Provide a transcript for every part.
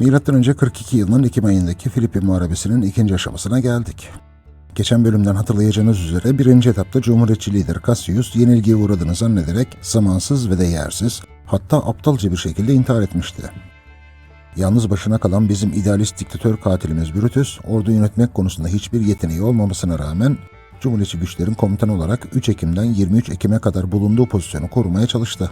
M.Ö. 42 yılının Ekim ayındaki Filipin Muharebesi'nin ikinci aşamasına geldik. Geçen bölümden hatırlayacağınız üzere birinci etapta Cumhuriyetçi lider Cassius yenilgiye uğradığını zannederek zamansız ve de yersiz, hatta aptalca bir şekilde intihar etmişti. Yalnız başına kalan bizim idealist diktatör katilimiz Brutus, ordu yönetmek konusunda hiçbir yeteneği olmamasına rağmen Cumhuriyetçi güçlerin komutanı olarak 3 Ekim'den 23 Ekim'e kadar bulunduğu pozisyonu korumaya çalıştı.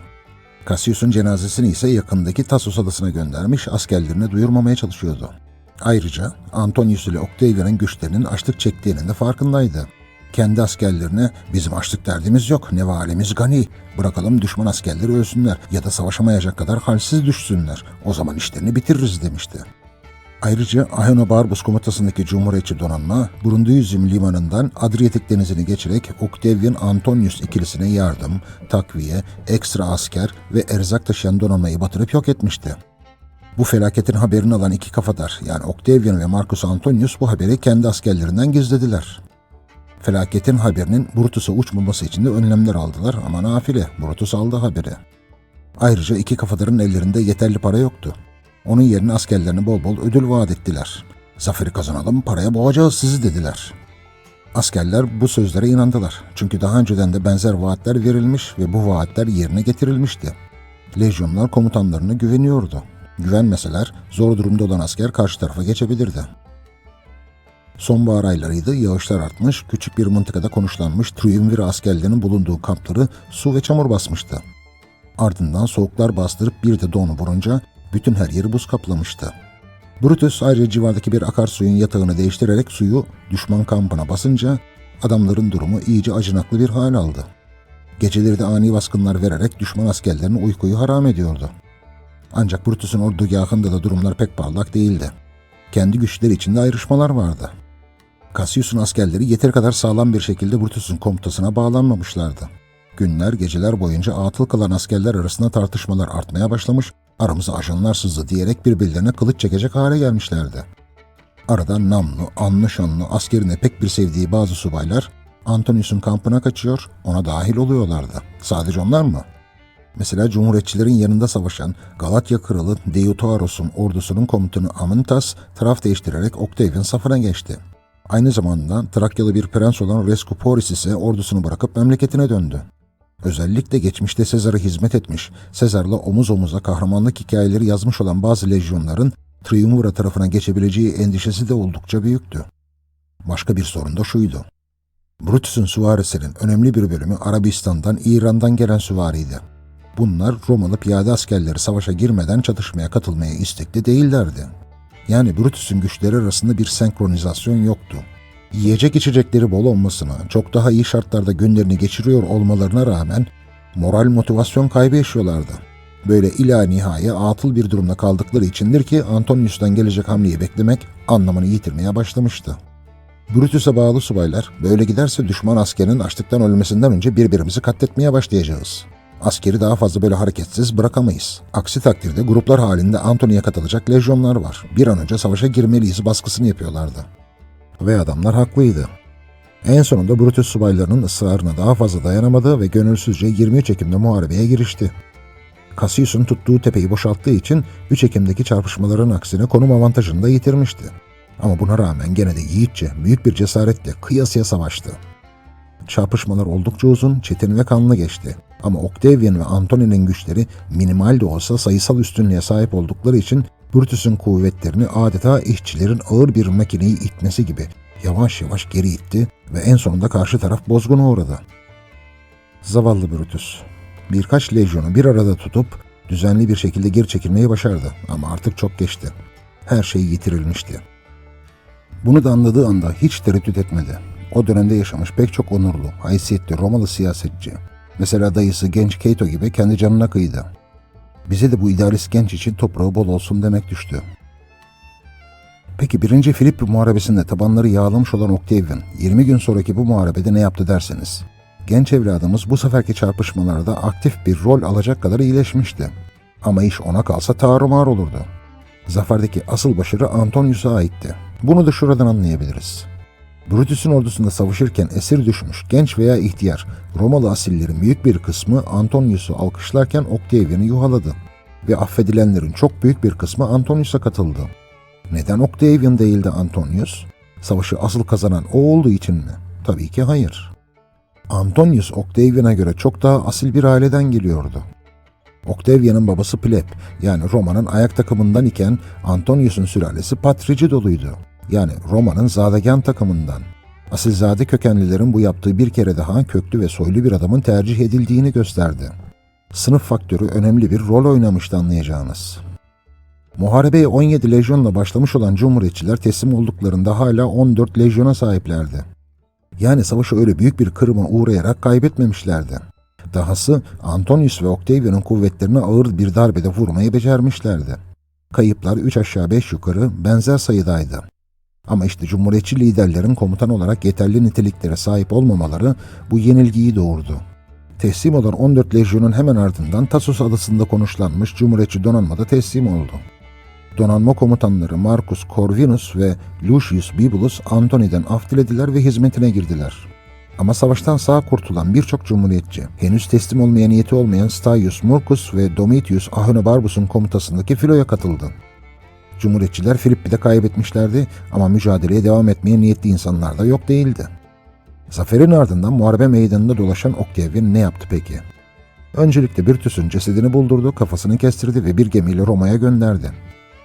Cassius'un cenazesini ise yakındaki Tassos adasına göndermiş, askerlerine duyurmamaya çalışıyordu. Ayrıca Antonius ile Octavian'ın güçlerinin açlık çektiğinin de farkındaydı. Kendi askerlerine bizim açlık derdimiz yok, ne valimiz gani, bırakalım düşman askerleri ölsünler ya da savaşamayacak kadar halsiz düşsünler, o zaman işlerini bitiririz demişti. Ayrıca Aheno Barbus komutasındaki Cumhuriyetçi donanma, Brunduizm limanından Adriyatik denizini geçerek Octavian Antonius ikilisine yardım, takviye, ekstra asker ve erzak taşıyan donanmayı batırıp yok etmişti. Bu felaketin haberini alan iki kafadar yani Octavian ve Marcus Antonius bu haberi kendi askerlerinden gizlediler. Felaketin haberinin Brutus'a uçmaması için de önlemler aldılar ama nafile Brutus aldı haberi. Ayrıca iki kafadarın ellerinde yeterli para yoktu. Onun yerine askerlerine bol bol ödül vaat ettiler. Zaferi kazanalım, paraya boğacağız sizi dediler. Askerler bu sözlere inandılar. Çünkü daha önceden de benzer vaatler verilmiş ve bu vaatler yerine getirilmişti. Lejyonlar komutanlarına güveniyordu. Güvenmeseler zor durumda olan asker karşı tarafa geçebilirdi. Sonbahar aylarıydı, yağışlar artmış, küçük bir mıntıkada konuşlanmış Triumvir askerlerinin bulunduğu kampları su ve çamur basmıştı. Ardından soğuklar bastırıp bir de donu vurunca bütün her yeri buz kaplamıştı. Brutus ayrıca civardaki bir akarsuyun yatağını değiştirerek suyu düşman kampına basınca adamların durumu iyice acınaklı bir hal aldı. Geceleri de ani baskınlar vererek düşman askerlerine uykuyu haram ediyordu. Ancak Brutus'un ordugahında da durumlar pek parlak değildi. Kendi güçleri içinde ayrışmalar vardı. Cassius'un askerleri yeteri kadar sağlam bir şekilde Brutus'un komutasına bağlanmamışlardı. Günler, geceler boyunca atıl kalan askerler arasında tartışmalar artmaya başlamış, aramıza ajanlar sızdı diyerek birbirlerine kılıç çekecek hale gelmişlerdi. Arada namlu, anlı şanlı, askerine pek bir sevdiği bazı subaylar Antonius'un kampına kaçıyor, ona dahil oluyorlardı. Sadece onlar mı? Mesela Cumhuriyetçilerin yanında savaşan Galatya Kralı Deiotarus'un ordusunun komutanı Amintas taraf değiştirerek Octavian safına geçti. Aynı zamanda Trakyalı bir prens olan Reskuporis ise ordusunu bırakıp memleketine döndü. Özellikle geçmişte Sezar'a hizmet etmiş, Sezar'la omuz omuza kahramanlık hikayeleri yazmış olan bazı lejyonların Triumvira tarafına geçebileceği endişesi de oldukça büyüktü. Başka bir sorun da şuydu. Brutus'un süvarisinin önemli bir bölümü Arabistan'dan, İran'dan gelen süvariydi. Bunlar Romalı piyade askerleri savaşa girmeden çatışmaya katılmaya istekli değillerdi. Yani Brutus'un güçleri arasında bir senkronizasyon yoktu. Yiyecek içecekleri bol olmasına, çok daha iyi şartlarda günlerini geçiriyor olmalarına rağmen moral motivasyon kaybı yaşıyorlardı. Böyle ila nihaya atıl bir durumda kaldıkları içindir ki Antonius'tan gelecek hamleyi beklemek anlamını yitirmeye başlamıştı. Brutus'a bağlı subaylar, böyle giderse düşman askerinin açlıktan ölmesinden önce birbirimizi katletmeye başlayacağız. Askeri daha fazla böyle hareketsiz bırakamayız. Aksi takdirde gruplar halinde Antony'ye katılacak lejyonlar var. Bir an önce savaşa girmeliyiz baskısını yapıyorlardı. Ve adamlar haklıydı. En sonunda Brutus subaylarının ısrarına daha fazla dayanamadı ve gönülsüzce 23 Ekim'de muharebeye girişti. Cassius'un tuttuğu tepeyi boşalttığı için 3 Ekim'deki çarpışmaların aksine konum avantajını da yitirmişti. Ama buna rağmen gene de yiğitçe, büyük bir cesaretle kıyasıya savaştı. Çarpışmalar oldukça uzun, çetin ve kanlı geçti. Ama Octavian ve Antony'nin güçleri minimal de olsa sayısal üstünlüğe sahip oldukları için Brutus'un kuvvetlerini adeta işçilerin ağır bir makineyi itmesi gibi yavaş yavaş geri itti ve en sonunda karşı taraf bozguna uğradı. Zavallı Brutus. Birkaç lejyonu bir arada tutup düzenli bir şekilde geri çekilmeyi başardı ama artık çok geçti. Her şey yitirilmişti. Bunu da anladığı anda hiç tereddüt etmedi. O dönemde yaşamış pek çok onurlu, haysiyetli Romalı siyasetçi, mesela dayısı genç Cato gibi kendi canına kıydı. Bize de bu idealist genç için toprağı bol olsun demek düştü. Peki 1. Filippi Muharebesi'nde tabanları yağlamış olan Octavian 20 gün sonraki bu muharebede ne yaptı derseniz? Genç evladımız bu seferki çarpışmalarda aktif bir rol alacak kadar iyileşmişti. Ama iş ona kalsa tarumar olurdu. Zaferdeki asıl başarı Antonius'a aitti. Bunu da şuradan anlayabiliriz. Brutus'un ordusunda savaşırken esir düşmüş genç veya ihtiyar Romalı asillerin büyük bir kısmı Antonius'u alkışlarken Octavian'ı yuhaladı. ve affedilenlerin çok büyük bir kısmı Antonius'a katıldı. Neden Octavian değildi Antonius? Savaşı asıl kazanan o olduğu için mi? Tabii ki hayır. Antonius Octavian'a göre çok daha asil bir aileden geliyordu. Octavian'ın babası Pleb yani Roma'nın ayak takımından iken Antonius'un sülalesi Patricidoluydu. Yani Roma'nın Zadegan takımından. Asilzade kökenlilerin bu yaptığı bir kere daha köklü ve soylu bir adamın tercih edildiğini gösterdi. Sınıf faktörü önemli bir rol oynamıştı anlayacağınız. Muharebeye 17 lejyonla başlamış olan Cumhuriyetçiler teslim olduklarında hala 14 lejyona sahiplerdi. Yani savaşı öyle büyük bir kırıma uğrayarak kaybetmemişlerdi. Dahası Antonius ve Octavian'ın kuvvetlerine ağır bir darbede vurmayı becermişlerdi. Kayıplar 3 aşağı 5 yukarı benzer sayıdaydı. Ama işte Cumhuriyetçi liderlerin komutan olarak yeterli niteliklere sahip olmamaları bu yenilgiyi doğurdu. Teslim olan 14 lejyonun hemen ardından Tassos adasında konuşlanmış Cumhuriyetçi donanma da teslim oldu. Donanma komutanları Marcus Corvinus ve Lucius Bibulus Antony'den af dilediler ve hizmetine girdiler. Ama savaştan sağ kurtulan birçok cumhuriyetçi, henüz teslim olmaya niyeti olmayan Staius Murcus ve Domitius Ahenobarbus'un komutasındaki filoya katıldı. Cumhuriyetçiler Filippi'de kaybetmişlerdi ama mücadeleye devam etmeye niyetli insanlar da yok değildi. Zaferin ardından muharebe meydanında dolaşan Octavian ne yaptı peki? Öncelikle Brutus'un cesedini buldurdu, kafasını kestirdi ve bir gemiyle Roma'ya gönderdi.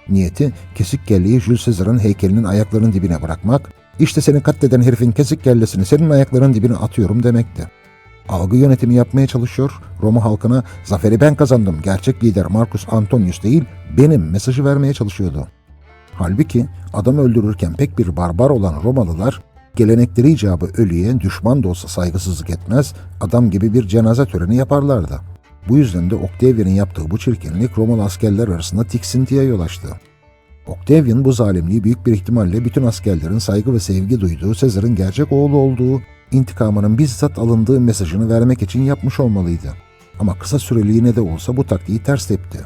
Niyeti kesik kelleyi Jules Caesar'ın heykelinin ayaklarının dibine bırakmak, işte seni katleden herifin kesik kellesini senin ayakların dibine atıyorum demekti. Algı yönetimi yapmaya çalışıyor, Roma halkına zaferi ben kazandım, gerçek lider Marcus Antonius değil, benim mesajı vermeye çalışıyordu. Halbuki adam öldürürken pek bir barbar olan Romalılar, gelenekleri icabı ölüye düşman da olsa saygısızlık etmez, adam gibi bir cenaze töreni yaparlardı. Bu yüzden de Octavian'ın yaptığı bu çirkinlik Romalı askerler arasında tiksintiye yol açtı. Octavian bu zalimliği büyük bir ihtimalle bütün askerlerin saygı ve sevgi duyduğu Sezar'ın gerçek oğlu olduğu, intikamının bizzat alındığı mesajını vermek için yapmış olmalıydı. Ama kısa süreliğine de olsa bu taktiği ters tepti.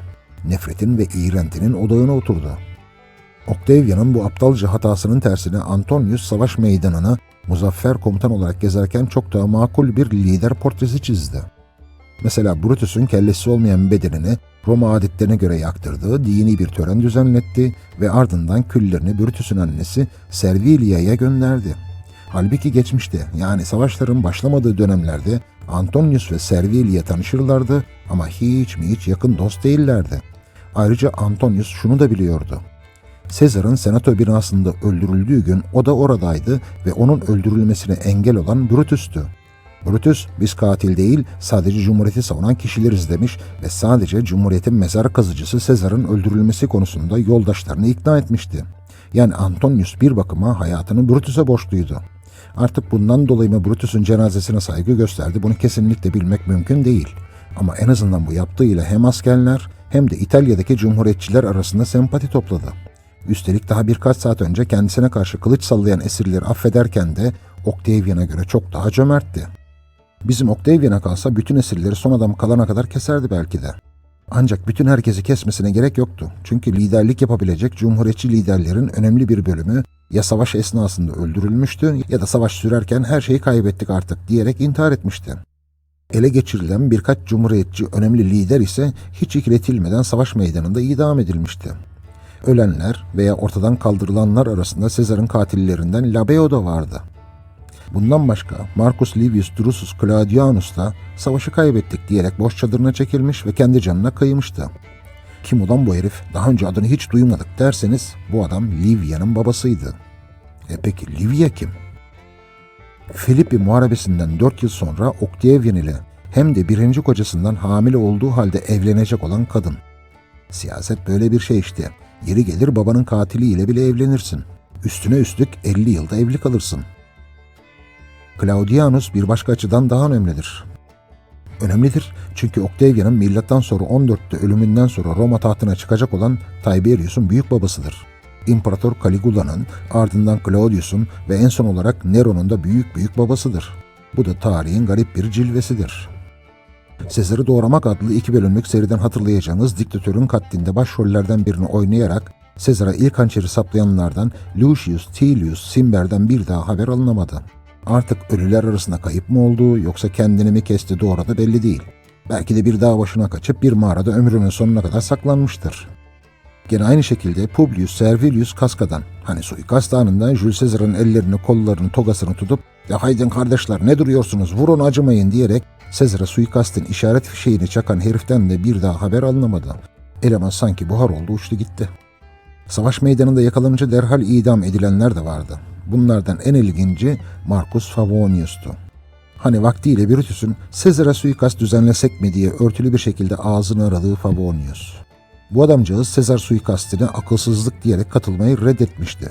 Nefretin ve iğrentinin odağına oturdu. Octavian'ın bu aptalca hatasının tersine Antonius savaş meydanına muzaffer komutan olarak gezerken çok daha makul bir lider portresi çizdi. Mesela Brutus'un kellesi olmayan bedenini Roma adetlerine göre yaktırdığı dini bir tören düzenletti ve ardından küllerini Brutus'un annesi Servilia'ya gönderdi. Halbuki geçmişte yani savaşların başlamadığı dönemlerde Antonius ve Servilia tanışırlardı ama hiç mi hiç yakın dost değillerdi. Ayrıca Antonius şunu da biliyordu. Sezar'ın senato binasında öldürüldüğü gün o da oradaydı ve onun öldürülmesine engel olan Brutus'tu. Brutus, biz katil değil, sadece Cumhuriyeti savunan kişileriz demiş ve sadece Cumhuriyet'in mezar kazıcısı Sezar'ın öldürülmesi konusunda yoldaşlarını ikna etmişti. Yani Antonius bir bakıma hayatını Brutus'a borçluydu. Artık bundan dolayı mı Brutus'un cenazesine saygı gösterdi bunu kesinlikle bilmek mümkün değil. Ama en azından bu yaptığıyla hem askerler hem de İtalya'daki cumhuriyetçiler arasında sempati topladı. Üstelik daha birkaç saat önce kendisine karşı kılıç sallayan esirleri affederken de Octavian'a göre çok daha cömertti. Bizim Octavian'a kalsa bütün esirleri son adam kalana kadar keserdi belki de. Ancak bütün herkesi kesmesine gerek yoktu. Çünkü liderlik yapabilecek cumhuriyetçi liderlerin önemli bir bölümü ya savaş esnasında öldürülmüştü ya da savaş sürerken her şeyi kaybettik artık diyerek intihar etmişti. Ele geçirilen birkaç cumhuriyetçi önemli lider ise hiç ikiletilmeden savaş meydanında idam edilmişti. Ölenler veya ortadan kaldırılanlar arasında Sezar'ın katillerinden Labeo da vardı. Bundan başka Marcus Livius Drusus Claudianus da savaşı kaybettik diyerek boş çadırına çekilmiş ve kendi canına kıymıştı. Kim ulan bu herif? Daha önce adını hiç duymadık derseniz bu adam Livia'nın babasıydı. E peki Livia kim? Filippi Muharebesi'nden 4 yıl sonra Octavian ile hem de birinci kocasından hamile olduğu halde evlenecek olan kadın. Siyaset böyle bir şey işte. Yeri gelir babanın katiliyle bile evlenirsin. Üstüne üstlük 50 yılda evli kalırsın. Claudianus bir başka açıdan daha önemlidir. Önemlidir çünkü Octavian'ın milattan sonra 14'te ölümünden sonra Roma tahtına çıkacak olan Tiberius'un büyük babasıdır. İmparator Caligula'nın, ardından Claudius'un ve en son olarak Nero'nun da büyük büyük babasıdır. Bu da tarihin garip bir cilvesidir. Sezar'ı Doğramak adlı iki bölümlük seriden hatırlayacağınız diktatörün katlinde başrollerden birini oynayarak Sezar'a ilk hançeri saplayanlardan Lucius Tilius Simber'den bir daha haber alınamadı. Artık ölüler arasında kayıp mı oldu yoksa kendini mi kesti doğradı belli değil. Belki de bir dağ başına kaçıp bir mağarada ömrünün sonuna kadar saklanmıştır. Gene aynı şekilde Publius Servilius Casca'dan hani suikast anında Jules Caesar'ın ellerini, kollarını, togasını tutup ''Ya haydin kardeşler ne duruyorsunuz vurun acımayın'' diyerek Caesar'a suikastin işaret fişeğini çakan heriften de bir daha haber alınamadı. Eleman sanki buhar oldu uçtu gitti. Savaş meydanında yakalanınca derhal idam edilenler de vardı. Bunlardan en ilginci Marcus Favonius'tu. Hani vaktiyle Brutus'un Caesar'a suikast düzenlesek mi diye örtülü bir şekilde ağzını aradığı Favonius. Bu adamcağız Sezar suikastine akılsızlık diyerek katılmayı reddetmişti.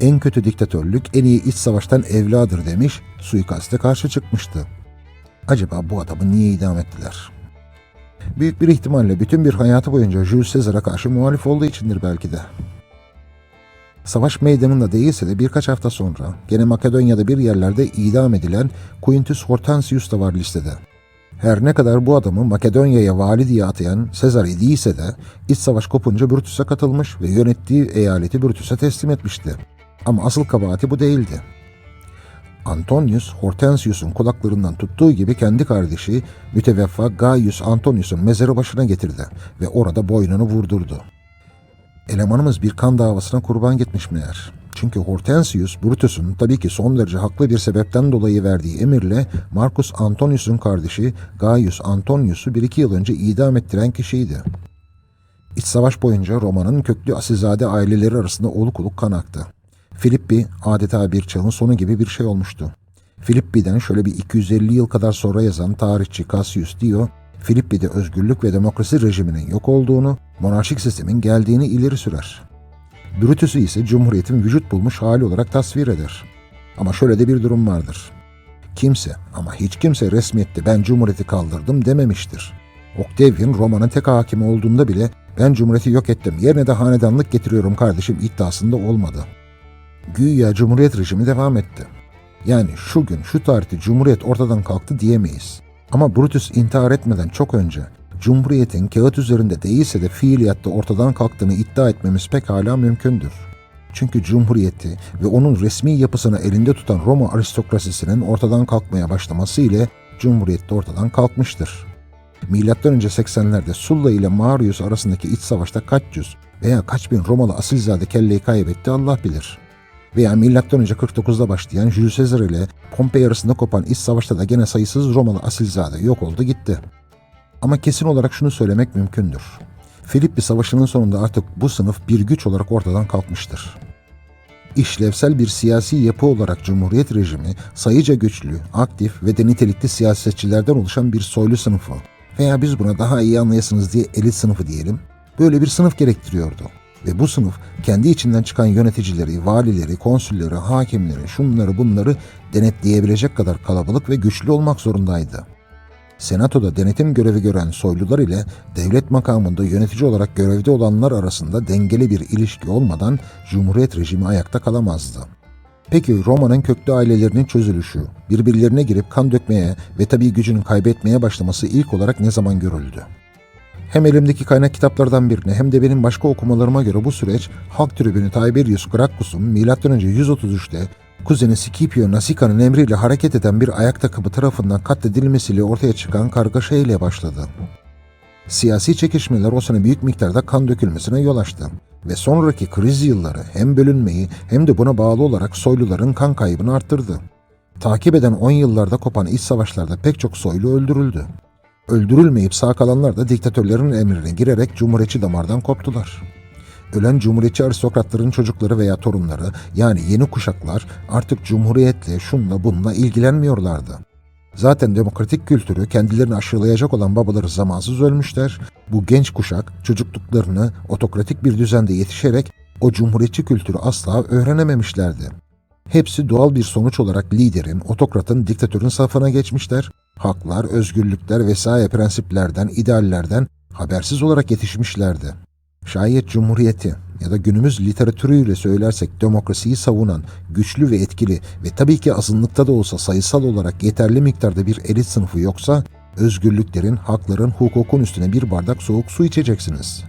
En kötü diktatörlük en iyi iç savaştan evladır demiş, suikaste karşı çıkmıştı. Acaba bu adamı niye idam ettiler? Büyük bir ihtimalle bütün bir hayatı boyunca Jules Caesar'a karşı muhalif olduğu içindir belki de. Savaş meydanında değilse de birkaç hafta sonra gene Makedonya'da bir yerlerde idam edilen Quintus Hortensius da var listede. Her ne kadar bu adamı Makedonya'ya vali diye atayan Sezar idiyse de iç savaş kopunca Brutus'a katılmış ve yönettiği eyaleti Brutus'a teslim etmişti. Ama asıl kabahati bu değildi. Antonius, Hortensius'un kulaklarından tuttuğu gibi kendi kardeşi müteveffa Gaius Antonius'un mezarı başına getirdi ve orada boynunu vurdurdu. Elemanımız bir kan davasına kurban gitmiş meğer. Çünkü Hortensius, Brutus'un tabii ki son derece haklı bir sebepten dolayı verdiği emirle Marcus Antonius'un kardeşi Gaius Antonius'u bir iki yıl önce idam ettiren kişiydi. İç savaş boyunca Roma'nın köklü asilzade aileleri arasında oluk oluk kan aktı. Filippi adeta bir çağın sonu gibi bir şey olmuştu. Filippi'den şöyle bir 250 yıl kadar sonra yazan tarihçi Cassius Dio, Filippi'de özgürlük ve demokrasi rejiminin yok olduğunu, monarşik sistemin geldiğini ileri sürer. Brutus'u ise cumhuriyetin vücut bulmuş hali olarak tasvir eder. Ama şöyle de bir durum vardır. Kimse ama hiç kimse resmiyette ben cumhuriyeti kaldırdım dememiştir. Octavian Roma'nın tek hakimi olduğunda bile ben cumhuriyeti yok ettim yerine de hanedanlık getiriyorum kardeşim iddiasında olmadı. Güya cumhuriyet rejimi devam etti. Yani şu gün şu tarihte cumhuriyet ortadan kalktı diyemeyiz. Ama Brutus intihar etmeden çok önce Cumhuriyetin kağıt üzerinde değilse de fiiliyatta ortadan kalktığını iddia etmemiz pek hala mümkündür. Çünkü Cumhuriyeti ve onun resmi yapısını elinde tutan Roma aristokrasisinin ortadan kalkmaya başlaması ile Cumhuriyet de ortadan kalkmıştır. Milattan önce 80'lerde Sulla ile Marius arasındaki iç savaşta kaç yüz veya kaç bin Romalı asilzade kelleyi kaybetti Allah bilir. Veya milattan önce 49'da başlayan Julius Caesar ile Pompei arasında kopan iç savaşta da gene sayısız Romalı asilzade yok oldu gitti. Ama kesin olarak şunu söylemek mümkündür. Filippi Savaşı'nın sonunda artık bu sınıf bir güç olarak ortadan kalkmıştır. İşlevsel bir siyasi yapı olarak Cumhuriyet rejimi sayıca güçlü, aktif ve de nitelikli siyasetçilerden oluşan bir soylu sınıfı veya biz buna daha iyi anlayasınız diye elit sınıfı diyelim, böyle bir sınıf gerektiriyordu. Ve bu sınıf kendi içinden çıkan yöneticileri, valileri, konsülleri, hakimleri, şunları bunları denetleyebilecek kadar kalabalık ve güçlü olmak zorundaydı. Senatoda denetim görevi gören soylular ile devlet makamında yönetici olarak görevde olanlar arasında dengeli bir ilişki olmadan Cumhuriyet rejimi ayakta kalamazdı. Peki Roma'nın köklü ailelerinin çözülüşü, birbirlerine girip kan dökmeye ve tabii gücünü kaybetmeye başlaması ilk olarak ne zaman görüldü? Hem elimdeki kaynak kitaplardan birine hem de benim başka okumalarıma göre bu süreç Halk Tribünü Tiberius Gracchus'un M.Ö. 133'te kuzeni Scipio Nasika'nın emriyle hareket eden bir ayak takımı tarafından katledilmesiyle ortaya çıkan kargaşa ile başladı. Siyasi çekişmeler o sene büyük miktarda kan dökülmesine yol açtı ve sonraki kriz yılları hem bölünmeyi hem de buna bağlı olarak soyluların kan kaybını arttırdı. Takip eden 10 yıllarda kopan iç savaşlarda pek çok soylu öldürüldü. Öldürülmeyip sağ kalanlar da diktatörlerin emrine girerek cumhuriyetçi damardan koptular. Ölen cumhuriyetçi aristokratların çocukları veya torunları yani yeni kuşaklar artık cumhuriyetle şunla bununla ilgilenmiyorlardı. Zaten demokratik kültürü kendilerini aşılayacak olan babaları zamansız ölmüşler. Bu genç kuşak çocukluklarını otokratik bir düzende yetişerek o cumhuriyetçi kültürü asla öğrenememişlerdi. Hepsi doğal bir sonuç olarak liderin, otokratın, diktatörün safına geçmişler. Haklar, özgürlükler vesaire prensiplerden, ideallerden habersiz olarak yetişmişlerdi. Şayet cumhuriyeti ya da günümüz literatürüyle söylersek demokrasiyi savunan, güçlü ve etkili ve tabii ki azınlıkta da olsa sayısal olarak yeterli miktarda bir elit sınıfı yoksa, özgürlüklerin, hakların, hukukun üstüne bir bardak soğuk su içeceksiniz.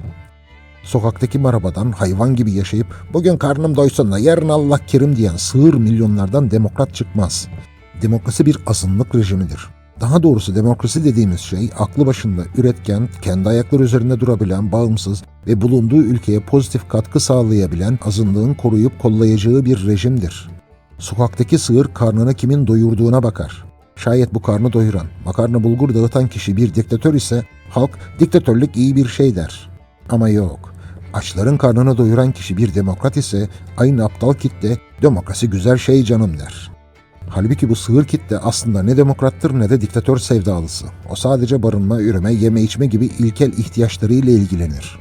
Sokaktaki marabadan hayvan gibi yaşayıp bugün karnım doysun da yarın Allah kerim diyen sığır milyonlardan demokrat çıkmaz. Demokrasi bir azınlık rejimidir. Daha doğrusu demokrasi dediğimiz şey aklı başında üretken, kendi ayakları üzerinde durabilen, bağımsız ve bulunduğu ülkeye pozitif katkı sağlayabilen azınlığın koruyup kollayacağı bir rejimdir. Sokaktaki sığır karnını kimin doyurduğuna bakar. Şayet bu karnı doyuran, makarna bulgur dağıtan kişi bir diktatör ise halk diktatörlük iyi bir şey der. Ama yok. Açların karnını doyuran kişi bir demokrat ise aynı aptal kitle demokrasi güzel şey canım der. Halbuki bu sığır kitle aslında ne demokrattır ne de diktatör sevdalısı. O sadece barınma, üreme, yeme içme gibi ilkel ihtiyaçlarıyla ilgilenir.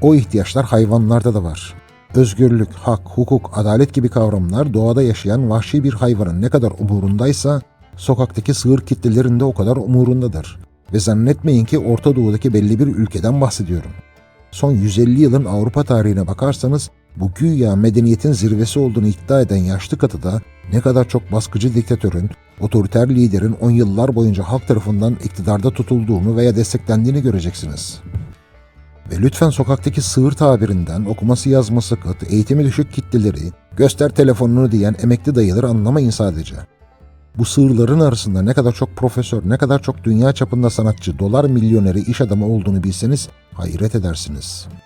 O ihtiyaçlar hayvanlarda da var. Özgürlük, hak, hukuk, adalet gibi kavramlar doğada yaşayan vahşi bir hayvanın ne kadar umurundaysa sokaktaki sığır kitlelerinde o kadar umurundadır. Ve zannetmeyin ki Orta Doğu'daki belli bir ülkeden bahsediyorum. Son 150 yılın Avrupa tarihine bakarsanız bu güya medeniyetin zirvesi olduğunu iddia eden yaşlı katıda ne kadar çok baskıcı diktatörün, otoriter liderin on yıllar boyunca halk tarafından iktidarda tutulduğunu veya desteklendiğini göreceksiniz. Ve lütfen sokaktaki sığır tabirinden okuması yazması kıt, eğitimi düşük kitleleri, göster telefonunu diyen emekli dayıları anlamayın sadece. Bu sığırların arasında ne kadar çok profesör, ne kadar çok dünya çapında sanatçı, dolar milyoneri, iş adamı olduğunu bilseniz hayret edersiniz.''